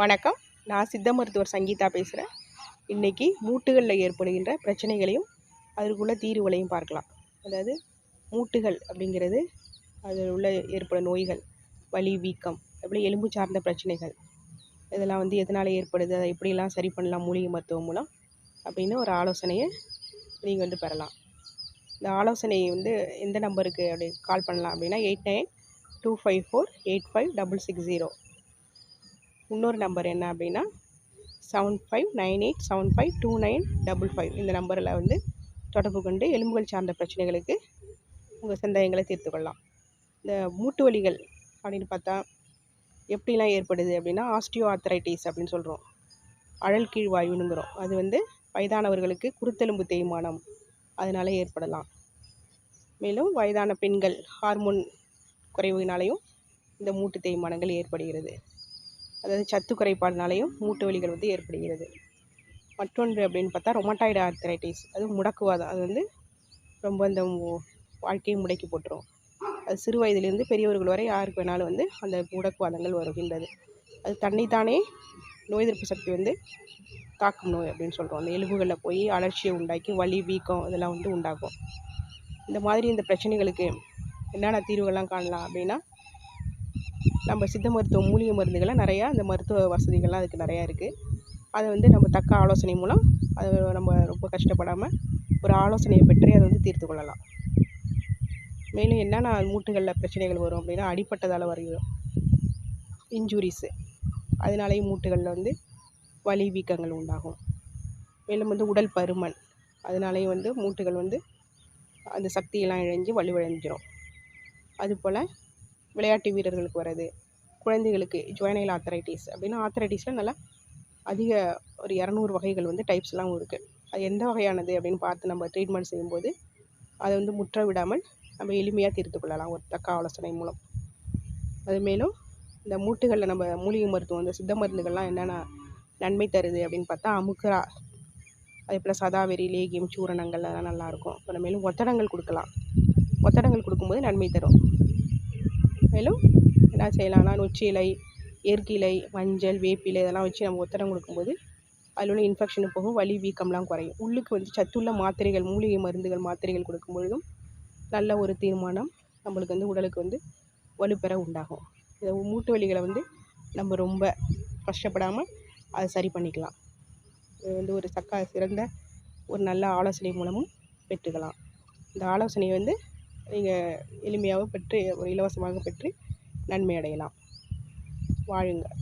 வணக்கம். நான் சித்த மருத்துவர் சங்கீதா பேசுகிறேன் இன்றைக்கி மூட்டுகளில் ஏற்படுகின்ற பிரச்சனைகளையும் அதற்குள்ள தீர்வுகளையும் பார்க்கலாம். அதாவது மூட்டுகள் அப்படிங்கிறது அதில் உள்ள ஏற்படும் நோய்கள் வலி வீக்கம் அப்படி எலும்பு சார்ந்த பிரச்சனைகள். இதெல்லாம் வந்து எதனால் ஏற்படுது? அதை எப்படிலாம் சரி பண்ணலாம்? மூலிகை மருத்துவம் மூலம் அப்படின்னு ஒரு ஆலோசனையை நீங்கள் வந்து பெறலாம். இந்த ஆலோசனை வந்து எந்த நம்பருக்கு அப்படி கால் பண்ணலாம் அப்படின்னா eight nine two five four eight five double six zero இன்னொரு நம்பர் என்ன அப்படின்னா seven five nine eight seven five two nine double five இந்த நம்பரில் வந்து தொடர்பு கொண்டு எலும்புகள் சார்ந்த பிரச்சனைகளுக்கு உங்கள் சந்தேகங்களை தீர்த்து கொள்ளலாம். இந்த மூட்டு வலிகள் அப்படின்னு பார்த்தா எப்படிலாம் ஏற்படுது அப்படின்னா ஆஸ்டியோ ஆர்த்தரைட்டிஸ் அப்படின்னு சொல்கிறோம் அழல் கீழ் வாயுனுங்கிறோம் அது வந்து வயதானவர்களுக்கு குருத்தெலும்பு தேய்மானம் அதனால் ஏற்படலாம். மேலும் வயதான பெண்கள் ஹார்மோன் குறைவுனாலையும் இந்த மூட்டு தேய்மானங்கள் ஏற்படுகிறது. அதாவது சத்து குறைபாடுனாலையும் மூட்டு வலிகள் வந்து ஏற்படுகிறது. மற்றொன்று அப்படின்னு பார்த்தா ரொமட்டாய்டு ஆர்த்தரைட்டிஸ் அது முடக்குவாதம். அது வந்து ரொம்ப அந்த வாழ்க்கையை முடக்கி போட்டுரும். அது சிறு வயதிலிருந்து பெரியவர்கள் வரை யாருக்கு வேணாலும் வந்து அந்த முடக்குவாதங்கள் வருகின்றது. அது தன்னைத்தானே நோய் எதிர்ப்பு சக்தி வந்து தாக்கும் நோய் அப்படின்னு சொல்கிறோம் அந்த எலும்புகளில் போய் அலர்ச்சியை உண்டாக்கி வலி வீக்கம் இதெல்லாம் வந்து உண்டாகும். இந்த மாதிரி இந்த பிரச்சனைகளுக்கு என்னென்ன தீர்வுகள்லாம் காணலாம் அப்படின்னா நம்ம சித்த மருத்துவம் மூலிகை மருந்துகள்லாம் நிறையா அந்த மருத்துவ வசதிகள்லாம் அதுக்கு நிறையா இருக்குது அதை வந்து நம்ம தக்க ஆலோசனை மூலம் அதை நம்ம ரொம்ப கஷ்டப்படாமல் ஒரு ஆலோசனையை பெற்று அதை வந்து தீர்த்து கொள்ளலாம். மேலும் என்னென்ன மூட்டுகளில் பிரச்சனைகள் வரும் அப்படின்னா அடிப்பட்டதால் வரையும் இன்ஜுரிஸு அதனாலேயும் மூட்டுகளில் வந்து வலி வீக்கங்கள் உண்டாகும். மேலும் வந்து உடல் பருமன். அதனாலேயும் வந்து மூட்டுகள் வந்து அந்த சக்தியெல்லாம் இழஞ்சு வலுவிழஞ்சிரும் அதுபோல் விளையாட்டு வீரர்களுக்கு வர்றது குழந்தைகளுக்கு ஜுவனைல் ஆத்தரைட்டிஸ் அப்படின்னா ஆத்தரைட்டிஸில் நல்லா அதிக ஒரு இரநூறு வகைகள் வந்து டைப்ஸ்லாம் இருக்குது அது எந்த வகையானது அப்படின்னு பார்த்து நம்ம ட்ரீட்மெண்ட் செய்யும்போது அதை வந்து முற்ற விடாமல் நம்ம எளிமையாக தீர்த்து கொள்ளலாம் ஒரு தக்க ஆலோசனை மூலம். அது மேலும் இந்த மூட்டுகளில் நம்ம மூலிகை மருத்துவம் இந்த சித்த மருந்துகள்லாம் என்னென்ன நன்மை தருது அப்படின்னு பார்த்தா அமுக்கரா அதே போல் சதாவெரி லேகியம் சூரணங்கள் அதெல்லாம் நல்லாயிருக்கும் அப்புறம் மேலும் ஒத்தடங்கள் கொடுக்கலாம். ஒத்தடங்கள் கொடுக்கும்போது நன்மை தரும். மேலும் என்ன செய்யலாம்னா நொச்சி இலை மஞ்சள் வேப்பிலை இதெல்லாம் வச்சு நம்ம ஒத்தடம் கொடுக்கும்போது அதில் உள்ள இன்ஃபெக்ஷனு போகும் வலி வீக்கம்லாம் குறையும். உள்ளுக்கு வந்து சத்துள்ள மாத்திரைகள் மூலிகை மருந்துகள் மாத்திரைகள் கொடுக்கும் பொழுதும் நல்ல ஒரு தீர்மானம் நம்மளுக்கு வந்து உடலுக்கு வந்து வலுப்பெற உண்டாகும். இந்த மூட்டு வலிகளை வந்து நம்ம ரொம்ப கஷ்டப்படாமல் அதை சரி பண்ணிக்கலாம். இது வந்து ஒரு சக்கா சிறந்த ஒரு நல்ல ஆலோசனை மூலமும் பெற்றுக்கலாம். இந்த ஆலோசனையை வந்து நீங்கள் எளிமையாக பெற்று ஒரு இலவசமாக பெற்று நன்மை அடையலாம் வாழுங்கள்.